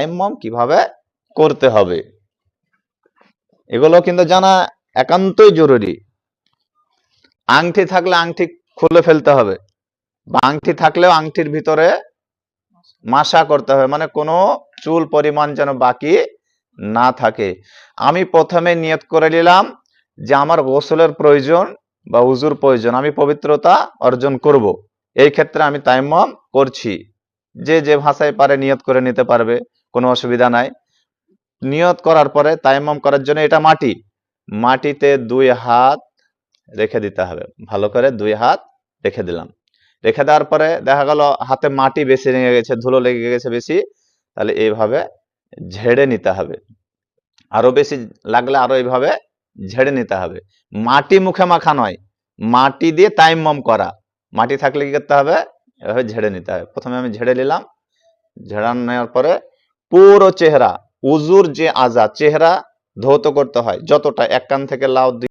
তায়াম্মম কীভাবে করতে হবে? এগুলো কিন্তু জানা একান্তই জরুরি। আংটি থাকলে আংটি খুলে ফেলতে হবে। বা আংটি থাকলেও আংটির ভিতরে মাসা করতে হবে মানে কোনো চুল পরিমাণ যেন বাকি না থাকে। আমি প্রথমে নিয়ত করে নিলাম যে আমার গোসলের প্রয়োজন বা উজুর প্রয়োজন, আমি পবিত্রতা অর্জন করব। এই ক্ষেত্রে আমি তাইম্মম করছি। যে যে ভাষায় পারে নিয়ত করে নিতে পারবে। কোনো অসুবিধা নাই। নিয়ত করার পরে তাইম্মম করার জন্য এটা মাটি। মাটিতে দুই হাত রেখে দিতে হবে। ভালো করে দুই হাত রেখে দিলাম। রেখে দেওয়ার পরে দেখা গেল হাতে মাটি বেশি লেগে গেছে, ধুলো লেগে গেছে বেশি। তাহলে এইভাবে ঝেড়ে নিতে হবে। আরও বেশি লাগলে আরও এইভাবে ঝেড়ে নিতে হবে। মাটি মুখে মাখা নয়, মাটি দিয়ে তাইমম করা। মাটি থাকলে কি করতে হবে? এভাবে ঝেড়ে নিতে হবে। প্রথমে আমি ঝেড়ে নিলাম। ঝেড়া নেওয়ার পরে পুরো চেহারা উজুর যে আজা চেহারা ধৌত করতে হয় যতটা এক কান থেকে লাউ